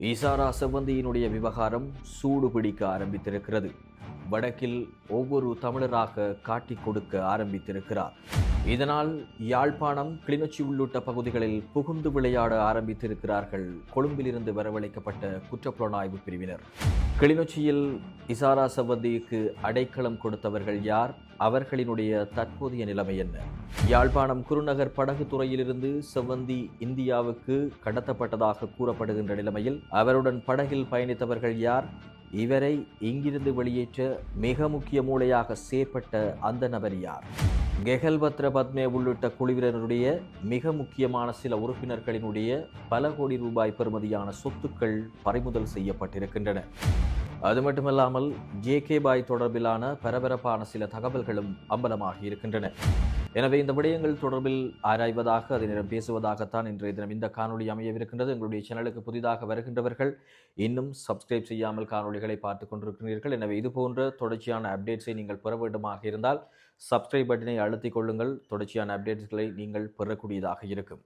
இசாரா செவந்தியினுடைய விவகாரம் சூடு பிடிக்க ஆரம்பித்திருக்கிறது. வடக்கில் ஒவ்வொரு தமிழராக காட்டிக் கொடுக்க ஆரம்பித்திருக்கிறார். இதனால் யாழ்ப்பாணம் கிளிநொச்சி உள்ளிட்ட பகுதிகளில் புகுந்து விளையாட ஆரம்பித்திருக்கிறார்கள் கொழும்பிலிருந்து வரவழைக்கப்பட்ட குற்றப்புலனாய்வு பிரிவினர். கிளிநொச்சியில் இசாரா செவ்வந்திக்கு அடைக்கலம் கொடுத்தவர்கள் யார்? அவர்களினுடைய தற்போதைய நிலைமை என்ன? யாழ்ப்பாணம் குருநகர் படகு துறையிலிருந்து செவ்வந்தி இந்தியாவுக்கு கடத்தப்பட்டதாக கூறப்படுகின்ற நிலைமையில் அவருடன் படகில் பயணித்தவர்கள் யார்? இவரை இங்கிருந்து வெளியேற்ற மிக முக்கிய மூளையாக செயற்பட்ட அந்த நபர் யார்? கெகல்பத்ர பத்மே உள்ளிட்ட குழுவினருடைய மிக முக்கியமான சில உறுப்பினர்களினுடைய பல கோடி ரூபாய் பெறுமதியான சொத்துக்கள் பறிமுதல் செய்யப்பட்டிருக்கின்றன. அது மட்டுமல்லாமல் ஜே கே பாய் தொடர்பிலான பரபரப்பான சில தகவல்களும் அம்பலமாகி இருக்கின்றன. எனவே இந்த விடயங்கள் தொடர்பில் ஆராய்வதாக அதை நேரம் பேசுவதாகத்தான் இன்றைய தினம் இந்த காணொளி அமையவிருக்கின்றது. எங்களுடைய சேனலுக்கு புதிதாக வருகின்றவர்கள் இன்னும் சப்ஸ்கிரைப் செய்யாமல் காணொளிகளை பார்த்து கொண்டிருக்கிறீர்கள். எனவே இது போன்ற தொடர்ச்சியான அப்டேட்ஸை நீங்கள் பெற வேண்டுமாக இருந்தால் சப்ஸ்கிரைப் பட்டனை அழுத்திக் கொள்ளுங்கள். தொடர்ச்சியான அப்டேட்ஸ்களை நீங்கள் பெறக்கூடியதாக இருக்கும்.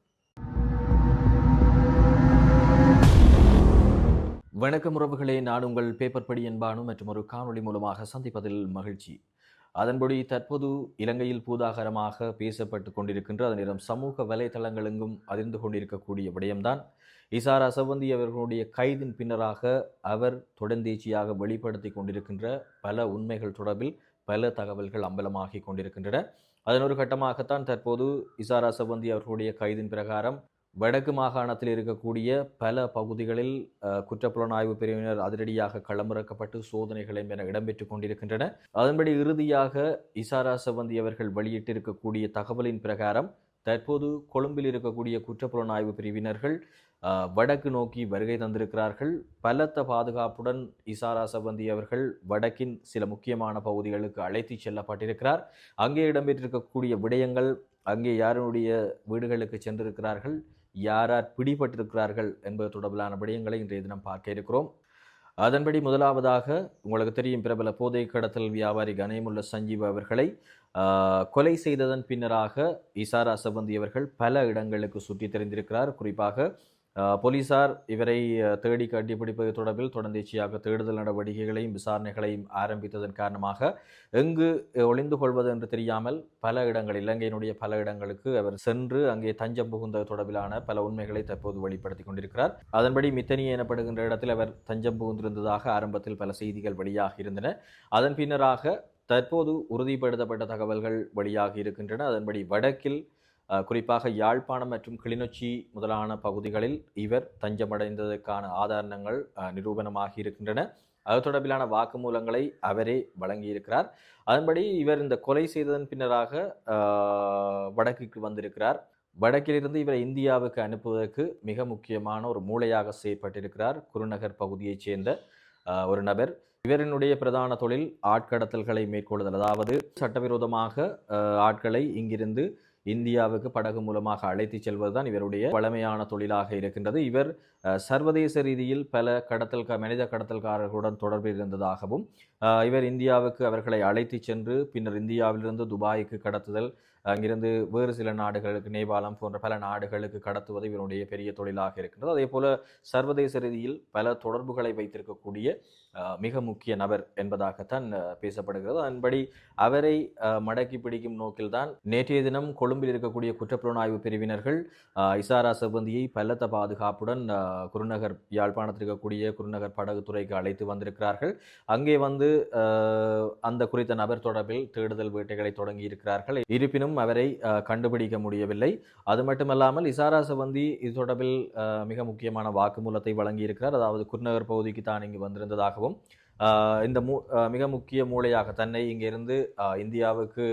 வணக்கம் உறவுகளே நான் உங்கள் பேப்பர் படி என்பானும் மற்றும் ஒரு காணொளி மூலமாக சந்திப்பதில் மகிழ்ச்சி. அதன்படி தற்போது இலங்கையில் பூதாகரமாக பேசப்பட்டு கொண்டிருக்கின்ற அதன் நேரம் சமூக வலைதளங்களெங்கும் அதிர்ந்து கொண்டிருக்கக்கூடிய விடயம்தான். இசாரா செவந்தி அவர்களுடைய கைதின் பின்னராக அவர் தொடர்ந்தேச்சியாக வெளிப்படுத்தி கொண்டிருக்கின்ற பல உண்மைகள் தொடர்பில் பல தகவல்கள் அம்பலமாகி கொண்டிருக்கின்றன. அதன் ஒரு கட்டமாகத்தான் தற்போது இசாரா சவந்தி அவர்களுடைய கைதின் பிரகாரம் வடக்கு மாகாணத்தில் இருக்கக்கூடிய பல பகுதிகளில் குற்றப்புலனாய்வு பிரிவினர் அதிரடியாக களமிறக்கப்பட்டு சோதனைகளையும் என இடம்பெற்று கொண்டிருக்கின்றன. அதன்படி இறுதியாக இசாரா சவந்தி அவர்கள் வெளியிட்டிருக்கக்கூடிய தகவலின் பிரகாரம் தற்போது கொழும்பில் இருக்கக்கூடிய குற்றப்புலனாய்வு பிரிவினர்கள் வடக்கு நோக்கி வருகை தந்திருக்கிறார்கள். பலத்த பாதுகாப்புடன் இசாரா சவந்தி அவர்கள் வடக்கின் சில முக்கியமான பகுதிகளுக்கு அழைத்து செல்லப்பட்டிருக்கிறார். அங்கே இடம்பெற்றிருக்கக்கூடிய விடயங்கள் அங்கே யாருடைய வீடுகளுக்கு சென்றிருக்கிறார்கள்? யார் யார் பிடிபட்டிருக்கிறார்கள் என்பது தொடர்பிலான விடயங்களை இன்றைய தினம் பார்க்க இருக்கிறோம். அதன்படி முதலாவதாக உங்களுக்கு தெரியும் பிரபல போதை கடத்தல் வியாபாரி கணேமுல்ல சஞ்சீவ் அவர்களை கொலை செய்ததன் பின்னராக இசாரா செவந்தி அவர்கள் பல இடங்களுக்கு சுற்றி தெரிந்திருக்கிறார். குறிப்பாக போலீசார் இவரை தேடி கண்டுபிடிப்பது தொடர்பில் தொடர்ந்தீச்சியாக தேடுதல் நடவடிக்கைகளையும் விசாரணைகளையும் ஆரம்பித்ததன் காரணமாக எங்கு ஒளிந்து கொள்வது என்று தெரியாமல் பல இடங்கள் இலங்கையினுடைய பல இடங்களுக்கு அவர் சென்று அங்கே தஞ்சம் புகுந்த தொடர்பிலான பல உண்மைகளை தற்போது வெளிப்படுத்தி கொண்டிருக்கிறார். அதன்படி மித்தனி எனப்படுகின்ற இடத்தில் அவர் தஞ்சம் புகுந்திருந்ததாக ஆரம்பத்தில் பல செய்திகள் வெளியாகி இருந்தன. அதன் பின்னராக தற்போது உறுதிப்படுத்தப்பட்ட தகவல்கள் வெளியாகி இருக்கின்றன. அதன்படி வடக்கில் குறிப்பாக யாழ்ப்பாணம் மற்றும் கிளிநொச்சி முதலான பகுதிகளில் இவர் தஞ்சமடைந்ததற்கான ஆதாரணங்கள் நிரூபணமாகி இருக்கின்றன. அது தொடர்பிலான வாக்குமூலங்களை அவரே வழங்கியிருக்கிறார். அதன்படி இவர் இந்த கொலை செய்ததன் பின்னராக வடக்குக்கு வந்திருக்கிறார். வடக்கிலிருந்து இவரை இந்தியாவுக்கு அனுப்புவதற்கு மிக முக்கியமான ஒரு மூளையாக செய்யப்பட்டிருக்கிறார் குருநகர் பகுதியைச் சேர்ந்த ஒரு நபர். இவரினுடைய பிரதான தொழில் ஆட்கடத்தல்களை மேற்கொள்ளுதல். அதாவது சட்டவிரோதமாக ஆட்களை இங்கிருந்து இந்தியாவுக்கு படகு மூலமாக அழைத்து செல்வதுதான் இவருடைய வளமையான தொழிலாக இருக்கின்றது. இவர் அஹ், சர்வதேச ரீதியில் பல கடத்தல் மனித கடத்தல்காரர்களுடன் தொடர்பில் இருந்ததாகவும் இவர் இந்தியாவுக்கு அவர்களை அழைத்து சென்று பின்னர் இந்தியாவிலிருந்து துபாய்க்கு கடத்துதல் அங்கிருந்து வேறு சில நாடுகளுக்கு நேபாளம் போன்ற பல நாடுகளுக்கு கடத்துவது இவருடைய பெரிய தொழிலாக இருக்கின்றது. அதே போல சர்வதேச ரீதியில் பல தொடர்புகளை வைத்திருக்கக்கூடிய மிக முக்கிய நபர் என்பதாகத்தான் பேசப்படுகிறது. அதன்படி அவரை மடக்கி பிடிக்கும் நோக்கில்தான் நேற்றைய தினம் கொழும்பில் இருக்கக்கூடிய குற்றப்புலனாய்வு பிரிவினர்கள் இசாரா செவ்வந்தியை பலத்த பாதுகாப்புடன் குருநகர் யாழ்ப்பாணத்தில் இருக்கக்கூடிய குருநகர் படகு துறைக்கு அழைத்து வந்திருக்கிறார்கள். அங்கே வந்து அந்த குறித்த நபர் தொடர்பில் தேடுதல் வேட்டைகளை தொடங்கி இருக்கிறார்கள் இருப்பினும் அவரை கண்டுபிடிக்க முடியவில்லை. அது மட்டுமல்லாமல் இசாரா செவந்தி இது தொடர்பில் மிக முக்கியமான வாக்குமூலத்தை வழங்கியிருக்கிறார். அதாவது குருநகர் பகுதிக்கு தான் இங்கு வந்திருந்ததாகவும் இந்த மூ மிக முக்கிய மூளையாக தன்னை இங்கிருந்து இந்தியாவுக்கு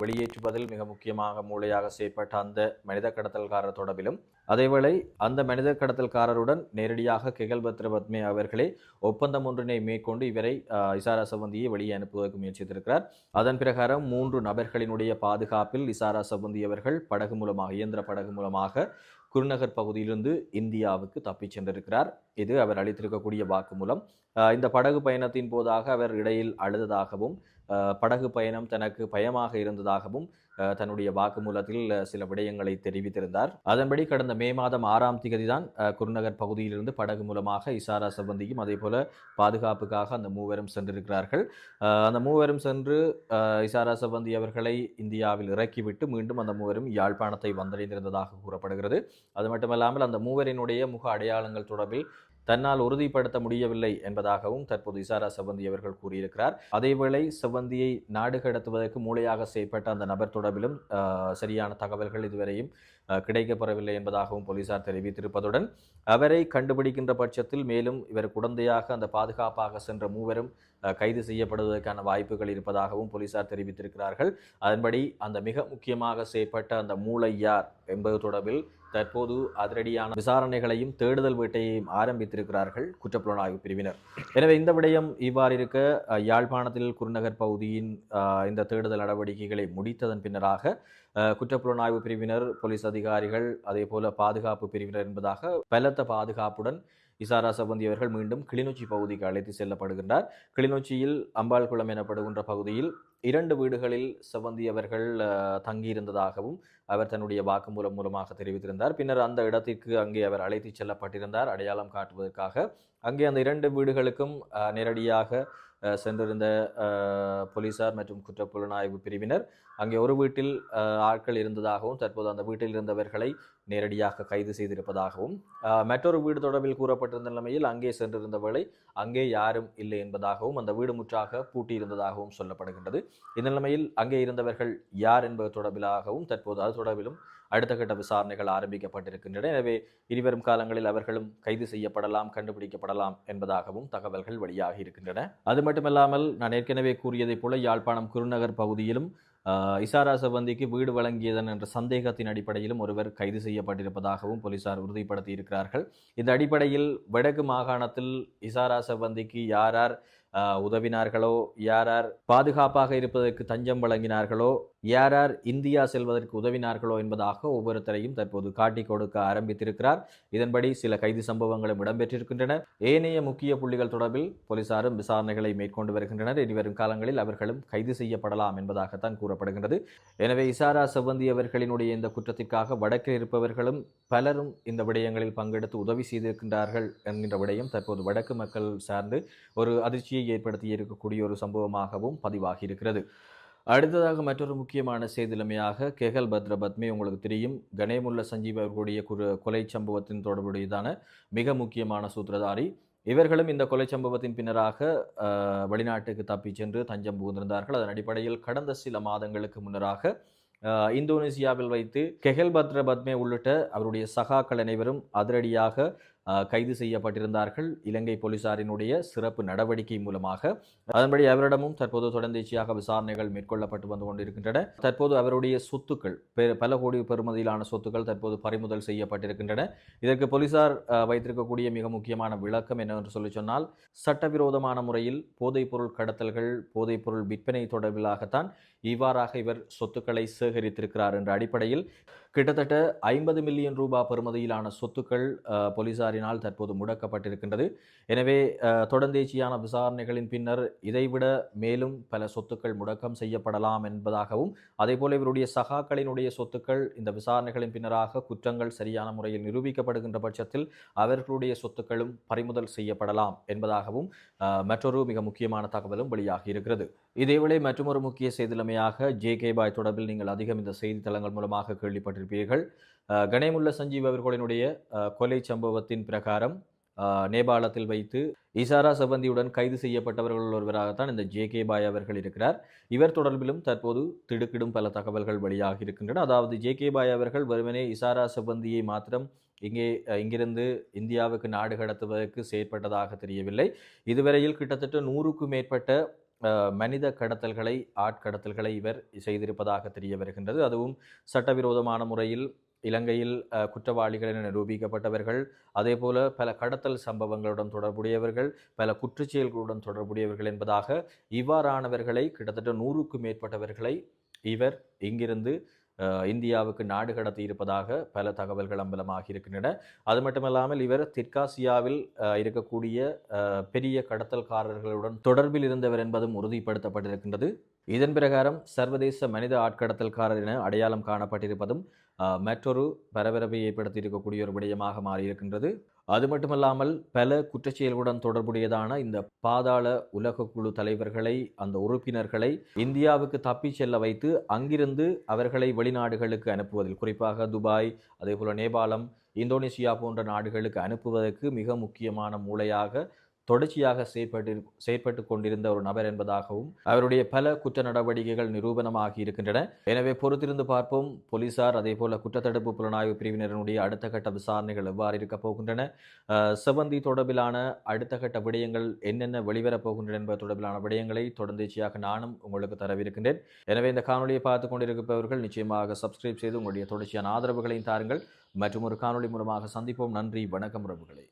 வெளியேற்றுவதில் மிக முக்கியமாக மூளையாக செயற்பட்ட அந்த மனித கடத்தல்காரர் தொடர்பிலும் அதேவேளை அந்த மனித கடத்தல்காரருடன் நேரடியாக கெகல்பத்ர பத்மே அவர்களே ஒப்பந்தம் ஒன்றினை மேற்கொண்டு இவரை இசாரா சவந்தியை வெளியே அனுப்புவதற்கு முயற்சித்திருக்கிறார். அதன் பிரகாரம் மூன்று நபர்களினுடைய பாதுகாப்பில் இசாரா சவந்தி அவர்கள் படகு மூலமாக இயந்திர படகு மூலமாக குருநகர் பகுதியிலிருந்து இந்தியாவுக்கு தப்பிச் சென்றிருக்கிறார். இது அவர் அளித்திருக்கக்கூடிய வாக்குமூலம். இந்த படகு பயணத்தின் போதாக அவர் இடையில் அழுததாகவும் படகு பயணம் தனக்கு பயமாக இருந்ததாகவும் தன்னுடைய வாக்குமூலத்தில் சில விடயங்களை தெரிவித்திருந்தார். அதன்படி கடந்த மே மாதம் ஆறாம் திகதி தான் குருநகர் பகுதியிலிருந்து படகு மூலமாக இசாரா சம்பந்தியும் அதே போல பாதுகாப்புக்காக அந்த மூவரும் சென்றிருக்கிறார்கள். அந்த மூவரும் சென்று இசாரா சம்பந்தி அவர்களை இந்தியாவில் இறக்கிவிட்டு மீண்டும் அந்த மூவரும் யாழ்ப்பாணத்தை வந்தடைந்திருந்ததாக கூறப்படுகிறது. அது மட்டுமல்லாமல் அந்த மூவரினுடைய முக அடையாளங்கள் தொடர்பில் தன்னால் உறுதிப்படுத்த முடியவில்லை என்பதாகவும் தற்போது இசாரா செவ்வந்தி அவர்கள் கூறியிருக்கிறார். அதேவேளை செவ்வந்தியை நாடு கடத்துவதற்கு மூளையாக செய்யப்பட்ட அந்த நபர் தொடர்பிலும் அஹ், சரியான தகவல்கள் இதுவரையும் அஹ், கிடைக்கப்பெறவில்லை என்பதாகவும் போலீசார் தெரிவித்திருப்பதுடன் அவரை கண்டுபிடிக்கின்ற பட்சத்தில் மேலும் இவர் குழந்தையாக அந்த பாதுகாப்பாக சென்ற மூவரும் கைது செய்யப்படுவதற்கான வாய்ப்புகள் இருப்பதாகவும் போலீசார் தெரிவித்திருக்கிறார்கள். அதன்படி அந்த மிக முக்கியமாக செய்யப்பட்ட அந்த மூளையார் என்பது தொடர்பில் தற்போது அதிரடியான விசாரணைகளையும் தேடுதல் வேட்டையையும் ஆரம்பித்திருக்கிறார்கள் குற்றப்புலனாய்வு பிரிவினர். எனவே இந்த விடயம் இவ்வாறு இருக்க யாழ்ப்பாணத்தில் குருநகர் பகுதியின் இந்த தேடுதல் நடவடிக்கைகளை முடித்ததன் பின்னராக குற்றப்புலனாய்வு பிரிவினர் போலீஸ் அதிகாரிகள் அதே போல பாதுகாப்பு பிரிவினர் என்பதாக பலத்த பாதுகாப்புடன் இசாரா சபந்தி அவர்கள் மீண்டும் கிளிநொச்சி பகுதிக்கு அழைத்து செல்லப்படுகின்றார். கிளிநொச்சியில் அம்பாள்குளம் எனப்படுகின்ற பகுதியில் இரண்டு வீடுகளில் சவந்தி அவர்கள் தங்கியிருந்ததாகவும் அவர் தன்னுடைய வாக்குமூலம் மூலமாக தெரிவித்திருந்தார். பின்னர் அந்த இடத்திற்கு அங்கே அவர் அழைத்து செல்லப்பட்டிருந்தார். அடையாளம் காட்டுவதற்காக அங்கே அந்த இரண்டு வீடுகளுக்கும் நேரடியாக சென்றிருந்த போலீசார் மற்றும் குற்றப்புலனாய்வு பிரிவினர் அங்கே ஒரு வீட்டில் ஆட்கள் இருந்ததாகவும் தற்போது அந்த வீட்டில் இருந்தவர்களை நேரடியாக கைது செய்திருப்பதாகவும் மற்றொரு வீடு தொடர்பில் கூறப்பட்டிருந்த நிலைமையில் அங்கே சென்றிருந்த வேளை அங்கே யாரும் இல்லை என்பதாகவும் அந்த வீடு முற்றாக பூட்டியிருந்ததாகவும் சொல்லப்படுகின்றது. இந்த நிலைமையில் அங்கே இருந்தவர்கள் யார் என்பது தொடர்பிலாகவும் தற்போது அது தொடர்பிலும் அடுத்த கட்ட விசாரணைகள் ஆரம்பிக்கப்பட்டிருக்கின்றன. எனவே இனிவரும் காலங்களில் அவர்களும் கைது செய்யப்படலாம் கண்டுபிடிக்கப்படலாம் என்பதாகவும் தகவல்கள் வெளியாகி இருக்கின்றன. அது மட்டுமல்லாமல் நான் ஏற்கனவே கூறியதைப் போல யாழ்ப்பாணம் குருநகர் பகுதியிலும் இசாரா சவந்திக்கு வீடு வழங்கியதன் என்ற சந்தேகத்தின் அடிப்படையிலும் ஒருவர் கைது செய்யப்பட்டிருப்பதாகவும் போலீசார் உறுதிப்படுத்தி இருக்கிறார்கள் இந்த அடிப்படையில் வடக்கு மாகாணத்தில் இசாரா சவந்திக்கு யார் யார் உதவினார்களோ யார் யார் பாதுகாப்பாக இருப்பதற்கு தஞ்சம் வழங்கினார்களோ யார் யார் இந்தியா செல்வதற்கு உதவினார்களோ என்பதாக ஒவ்வொருத்தரையும் தற்போது காட்டிக் கொடுக்க ஆரம்பித்திருக்கிறார். இதன்படி சில கைது சம்பவங்களும் இடம்பெற்றிருக்கின்றன. ஏனைய முக்கிய புள்ளிகள் தொடர்பில் போலீசாரும் விசாரணைகளை மேற்கொண்டு வருகின்றனர். இனிவரும் காலங்களில் அவர்களும் கைது செய்யப்படலாம் என்பதாகத்தான் கூறப்படுகின்றது. எனவே இசாரா செவ்வந்தி அவர்களினுடைய இந்த குற்றத்திற்காக வடக்கில் இருப்பவர்களும் பலரும் இந்த விடயங்களில் பங்கெடுத்து உதவி செய்திருக்கின்றார்கள் என்கின்ற விடயம் தற்போது வடக்கு மக்கள் சார்ந்து ஒரு அதிர்ச்சியை ஏற்படுத்தி இருக்கக்கூடிய ஒரு சம்பவமாகவும் பதிவாகி இருக்கிறது அடுத்ததாக மற்றொரு முக்கியமான செய்திலமையாக கெகல் பத்ர பத்மே உங்களுக்கு தெரியும். கணேமுல்ல சஞ்சீவ் அவர்களுடைய குரு கொலை சம்பவத்தின் தொடர்புடையதான மிக முக்கியமான சூத்திரதாரி. இவர்களும் இந்த கொலை சம்பவத்தின் பின்னராக வெளிநாட்டுக்கு தப்பிச் சென்று தஞ்சம் புகுந்திருந்தார்கள். அதன் அடிப்படையில் கடந்த சில மாதங்களுக்கு முன்னராக இந்தோனேசியாவில் வைத்து கெஹல் பத்ர பத்மே உள்ளிட்ட அவருடைய சகாக்கள் அனைவரும் அதிரடியாக கைது செய்யப்பட்டிருந்தார்கள். இலங்கை போலீசாரினுடைய சிறப்பு நடவடிக்கை மூலமாக. அதன்படி அவரிடமும் தற்போது தொடர்ந்தேச்சியாக விசாரணைகள் மேற்கொள்ளப்பட்டு வந்து கொண்டிருக்கின்றன. தற்போது அவருடைய சொத்துக்கள் பெ- பல கோடி பெறுமதியிலான சொத்துக்கள் தற்போது பறிமுதல் செய்யப்பட்டிருக்கின்றன. இதற்கு போலீசார் வைத்திருக்கக்கூடிய மிக முக்கியமான விளக்கம் என்னவென்று சொல்லி சொன்னால் சட்டவிரோதமான முறையில் போதைப்பொருள் கடத்தல்கள் போதைப்பொருள் விற்பனை தொடர்பிலாகத்தான் இவ்வாறாக இவர் சொத்துக்களை சேகரித்திருக்கிறார் என்ற அடிப்படையில் கிட்டத்தட்ட ஐம்பது மில்லியன் ரூபாய் பெறுமதியிலான சொத்துக்கள் போலீசாரினால் தற்போது முடக்கப்பட்டிருக்கின்றது. எனவே தொடர்ந்தேச்சியான விசாரணைகளின் பின்னர் இதைவிட மேலும் பல சொத்துக்கள் முடக்கம் செய்யப்படலாம் என்பதாகவும் அதேபோல இவருடைய சகாக்களினுடைய சொத்துக்கள் இந்த விசாரணைகளின் பின்னராக குற்றங்கள் சரியான முறையில் நிரூபிக்கப்படுகின்ற பட்சத்தில் அவர்களுடைய சொத்துக்களும் பறிமுதல் செய்யப்படலாம் என்பதாகவும் மற்றொரு மிக முக்கியமான தகவலும் வெளியாகி இருக்கிறது. இதேவேளை மற்றொரு முக்கிய முதன்மையாக ஜே கே பாய் தொடர்பில் நீங்கள் அதிகம் இந்த செய்தித்தளங்கள் மூலமாக கேள்விப்பட்டிருப்பீர்கள். கணேமுல்ல சஞ்சீவ் அவர்களினுடைய கொலை சம்பவத்தின் பிரகாரம் நேபாளத்தில் வைத்து இசாரா சபந்தியுடன் கைது செய்யப்பட்டவர்கள் ஒருவராகத்தான் இந்த ஜே கே பாய் அவர்கள் இருக்கிறார். இவர் தொடர்பிலும் தற்போது திடுக்கிடும் பல தகவல்கள் வெளியாக இருக்கின்றன. அதாவது ஜே கே பாய் அவர்கள் வெறுமனே இசாரா சபந்தியை மாத்திரம் இங்கே இங்கிருந்து இந்தியாவுக்கு நாடு கடத்துவதற்கு செயற்பட்டதாக தெரியவில்லை. இதுவரையில் கிட்டத்தட்ட நூறுக்கும் மேற்பட்ட மனித கடத்தல்களை ஆட்கடத்தல்களை இவர் செய்திருப்பதாக தெரிய வருகின்றது. அதுவும் சட்டவிரோதமான முறையில் இலங்கையில் குற்றவாளிகள் என நிரூபிக்கப்பட்டவர்கள் அதே போல பல கடத்தல் சம்பவங்களுடன் தொடர்புடையவர்கள் பல குற்றச்செயல்களுடன் தொடர்புடையவர்கள் என்பதாக இவ்வாறானவர்களை கிட்டத்தட்ட நூறுக்கும் மேற்பட்டவர்களை இவர் இங்கிருந்து இந்தியாவுக்கு நாடு கடத்தி இருப்பதாக பல தகவல்கள் அம்பலமாக இருக்கின்றன. அது மட்டுமல்லாமல் இவர் தெற்காசியாவில் இருக்கக்கூடிய பெரிய கடத்தல்காரர்களுடன் தொடர்பில் இருந்தவர் என்பதும் உறுதிப்படுத்தப்பட்டிருக்கின்றது. இதன் பிரகாரம் சர்வதேச மனித ஆட்கடத்தல்காரர் என அடையாளம் காணப்பட்டிருப்பதும் மற்றொரு பரபரப்பை ஏற்படுத்தி இருக்கக்கூடிய ஒரு விடயமாக மாறியிருக்கின்றது. அது மட்டுமல்லாமல் பல குற்றச்செயல்களுடன் தொடர்புடையதான இந்த பாதாள உலக குழு தலைவர்களை அந்த உறுப்பினர்களை இந்தியாவுக்கு தப்பிச் செல்ல வைத்து அங்கிருந்து அவர்களை வெளிநாடுகளுக்கு அனுப்புவதில் குறிப்பாக துபாய் அதேபோல நேபாளம் இந்தோனேசியா போன்ற நாடுகளுக்கு அனுப்புவதற்கு மிக முக்கியமான மூளையாக தொடர்ச்சியாக செயற்பட்டு செயற்பட்டு கொண்டிருந்த ஒரு நபர் என்பதாகவும் அவருடைய பல குற்ற நடவடிக்கைகள் நிரூபணமாகி இருக்கின்றன. எனவே பொறுத்திருந்து பார்ப்போம். போலீசார் அதே போல குற்றத்தடுப்பு புலனாய்வு பிரிவினரினுடைய அடுத்த கட்ட விசாரணைகள் எவ்வாறு இருக்கப் போகின்றன? செவந்தி தொடர்பிலான அடுத்த கட்ட விடயங்கள் என்னென்ன வெளிவரப் போகின்றன என்பது தொடர்பிலான விடயங்களை தொடர்ந்தேச்சியாக நானும் உங்களுக்கு தரவிருக்கின்றேன். எனவே இந்த காணொலியை பார்த்து கொண்டிருப்பவர்கள் நிச்சயமாக சப்ஸ்கிரைப் செய்து உங்களுடைய தொடர்ச்சியான ஆதரவுகளையும் தாருங்கள். மற்றும் ஒரு காணொளி மூலமாக சந்திப்போம். நன்றி. வணக்கம் உறவுகளே.